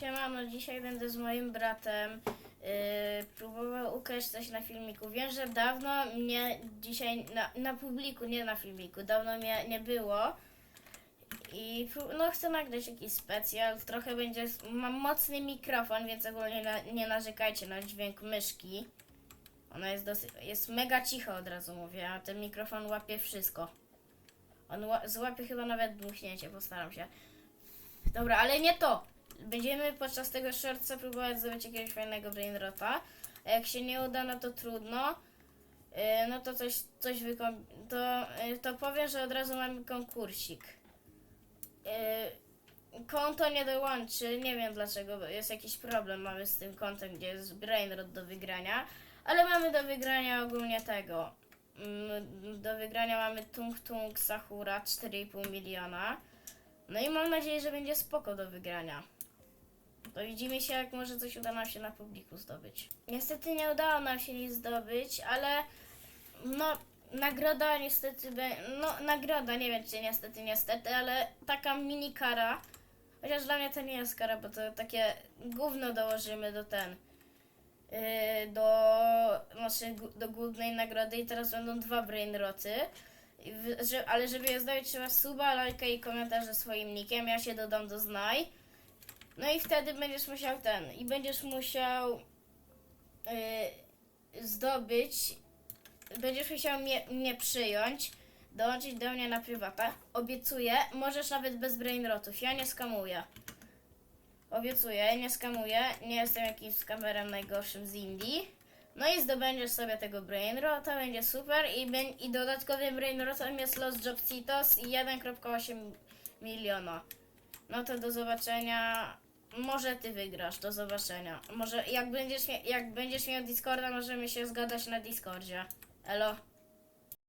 Siemano, dzisiaj będę z moim bratem yy, próbował ukraść coś na filmiku. Wiem, że dawno mnie dzisiaj na, na publiku, nie na filmiku, dawno mnie nie było. I no chcę nagrać jakiś specjal, trochę będzie, mam mocny mikrofon, więc ogólnie na, nie narzekajcie na dźwięk myszki. Ona jest dosyć, jest mega cicho od razu mówię, a ten mikrofon łapie wszystko. On ła- złapie chyba nawet dmuchnięcie, postaram się. Dobra, ale nie to. Będziemy podczas tego shortsa próbować zrobić jakiegoś fajnego brainrota. A jak się nie uda, no to trudno. Yy, no to coś, coś wykom... To, yy, to powiem, że od razu mamy konkursik. Yy, konto nie dołączy, nie wiem dlaczego, jest jakiś problem mamy z tym kontem, gdzie jest brainrot do wygrania. Ale mamy do wygrania ogólnie tego. Mm, Do wygrania mamy Tung Tung Sakura 4,5 miliona. No i mam nadzieję, że będzie spoko do wygrania. To widzimy się, jak może coś uda nam się na publiku zdobyć. Niestety nie udało nam się nic zdobyć, ale no nagroda niestety, be, no nagroda, nie wiem czy niestety, niestety, ale taka mini kara. Chociaż dla mnie to nie jest kara, bo to takie gówno dołożymy do ten. Yy, do, znaczy, gu- do głównej nagrody i teraz będą dwa brainroty. Że, ale żeby je zdobyć trzeba suba, lajka i komentarz ze swoim nickiem. Ja się dodam do znaj. No i wtedy będziesz musiał ten. I będziesz musiał yy, zdobyć. Będziesz musiał mnie, mnie przyjąć. Dołączyć do mnie na prywatę. Obiecuję, możesz nawet bez brainrotów. Ja nie skamuję. Obiecuję, nie skamuję. Nie jestem jakimś skamerem najgorszym z Indii. No i zdobędziesz sobie tego brainrota, będzie super. I, i dodatkowym brainrotem jest Los Jobcitos i 1,8 miliona. No to do zobaczenia. Może ty wygrasz, do zobaczenia. Może jak będziesz, jak będziesz miał Discorda, możemy się zgadać na Discordzie. Elo.